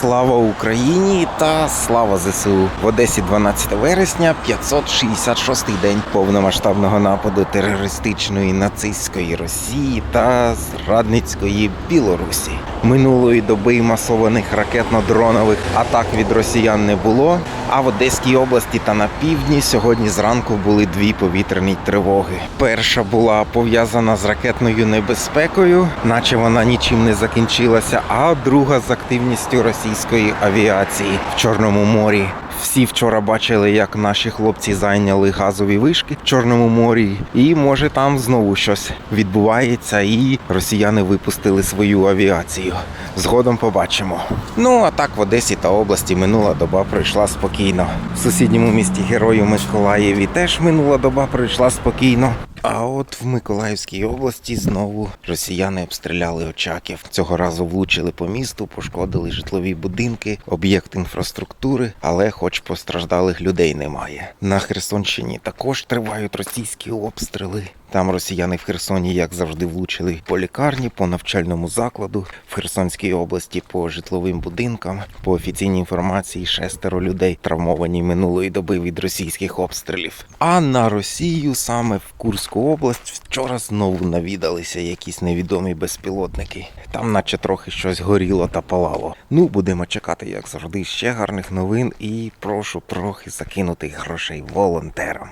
Слава Україні та слава ЗСУ в Одесі 12 вересня, 566-й день повномасштабного нападу терористичної нацистської Росії та зрадницької Білорусі. Минулої доби масованих ракетно-дронових атак від росіян не було. А в Одеській області та на півдні сьогодні зранку були дві повітряні тривоги. Перша була пов'язана з ракетною небезпекою, наче вона нічим не закінчилася. А друга з активністю російської авіації в Чорному морі. Всі вчора бачили, як наші хлопці зайняли газові вишки в Чорному морі, і може там знову щось відбувається, і росіяни випустили свою авіацію. Згодом побачимо. Ну а так в Одесі та області минула доба пройшла спокійно. В сусідньому місті Герою Миколаєві теж минула доба пройшла спокійно. А от в Миколаївській області знову росіяни обстріляли Очаків. Цього разу влучили по місту, пошкодили житлові будинки, об'єкт інфраструктури, але хоч постраждалих людей немає. На Херсонщині також тривають російські обстріли. Там росіяни в Херсоні, як завжди, влучили по лікарні, по навчальному закладу, в Херсонській області по житловим будинкам. По офіційній інформації, шестеро людей травмовані минулої доби від російських обстрілів. А на Росію саме в Курську область вчора знову навідалися якісь невідомі безпілотники. Там, наче трохи щось горіло та палало. Ну, будемо чекати, як завжди, ще гарних новин і прошу трохи закинути грошей волонтерам.